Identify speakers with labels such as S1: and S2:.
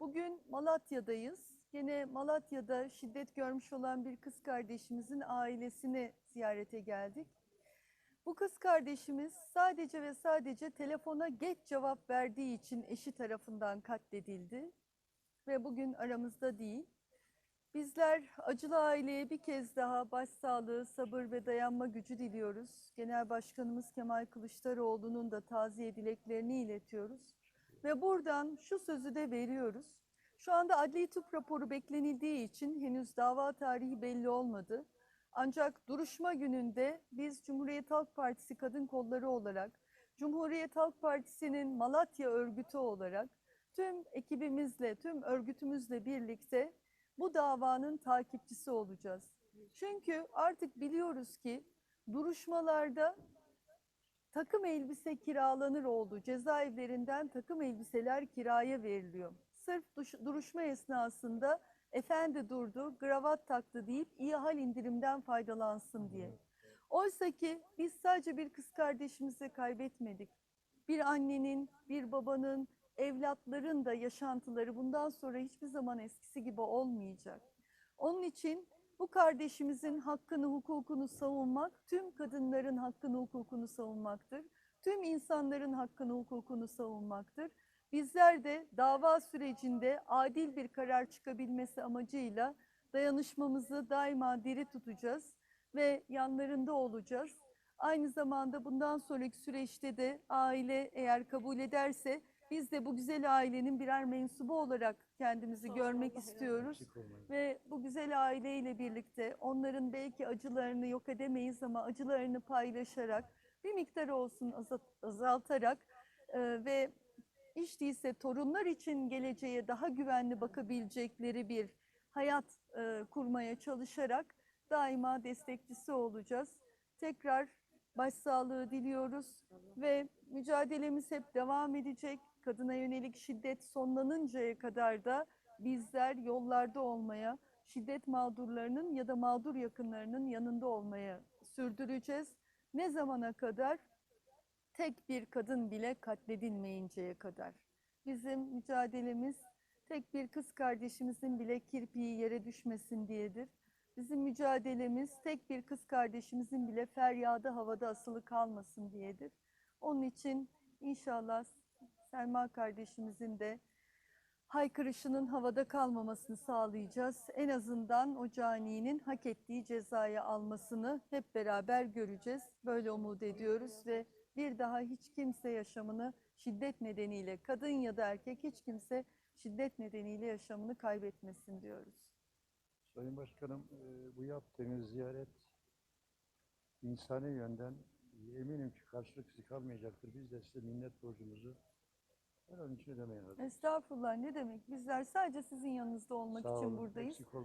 S1: Bugün Malatya'dayız. Gene Malatya'da şiddet görmüş olan bir kız kardeşimizin ailesini ziyarete geldik. Bu kız kardeşimiz sadece ve sadece telefona geç cevap verdiği için eşi tarafından katledildi ve bugün aramızda değil. Bizler acılı aileye bir kez daha başsağlığı, sabır ve dayanma gücü diliyoruz. Genel Başkanımız Kemal Kılıçdaroğlu'nun da taziye dileklerini iletiyoruz. Ve buradan şu sözü de veriyoruz. Şu anda adli tıp raporu beklenildiği için henüz dava tarihi belli olmadı. Ancak duruşma gününde biz Cumhuriyet Halk Partisi kadın kolları olarak, Cumhuriyet Halk Partisi'nin Malatya örgütü olarak tüm ekibimizle, tüm örgütümüzle birlikte bu davanın takipçisi olacağız. Çünkü artık biliyoruz ki duruşmalarda takım elbise kiralanır oldu. Cezaevlerinden takım elbiseler kiraya veriliyor. Sırf duruşma esnasında efendi durdu, kravat taktı deyip iyi hal indirimden faydalansın diye. Oysa ki biz sadece bir kız kardeşimizi kaybetmedik. Bir annenin, bir babanın, evlatların da yaşantıları bundan sonra hiçbir zaman eskisi gibi olmayacak. Onun için bu kardeşimizin hakkını, hukukunu savunmak, tüm kadınların hakkını, hukukunu savunmaktır. Tüm insanların hakkını, hukukunu savunmaktır. Bizler de dava sürecinde adil bir karar çıkabilmesi amacıyla dayanışmamızı daima diri tutacağız ve yanlarında olacağız. Aynı zamanda bundan sonraki süreçte de aile eğer kabul ederse biz de bu güzel ailenin birer mensubu olarak kendimizi görmek istiyoruz. Ve bu güzel aileyle birlikte onların belki acılarını yok edemeyiz ama acılarını paylaşarak bir miktar olsun azalt- azaltarak e, ve hiç değilse torunlar için geleceğe daha güvenli bakabilecekleri bir hayat e, kurmaya çalışarak daima destekçisi olacağız. Tekrar başsağlığı diliyoruz ve mücadelemiz hep devam edecek. Kadına yönelik şiddet sonlanıncaya kadar da bizler yollarda olmaya, şiddet mağdurlarının ya da mağdur yakınlarının yanında olmaya sürdüreceğiz. Ne zamana kadar? Tek bir kadın bile katledilmeyinceye kadar. Bizim mücadelemiz tek bir kız kardeşimizin bile kirpiği yere düşmesin diyedir. Bizim mücadelemiz tek bir kız kardeşimizin bile feryadı havada asılı kalmasın diyedir. Onun için inşallah Selma kardeşimizin de haykırışının havada kalmamasını sağlayacağız. En azından o caninin hak ettiği cezayı almasını hep beraber göreceğiz. Böyle umut ediyoruz ve bir daha hiç kimse yaşamını şiddet nedeniyle kadın ya da erkek hiç kimse şiddet nedeniyle yaşamını kaybetmesin diyoruz.
S2: Sayın Başkanım, e, bu yaptığınız ziyaret insani yönden eminim ki karşılıksız kalmayacaktır. Biz de size minnet borcumuzu her an için ödemeye hazırız.
S1: Estağfurullah ne demek bizler sadece sizin yanınızda olmak
S2: Sağ
S1: için
S2: olun,
S1: buradayız.
S2: eksik olmayın.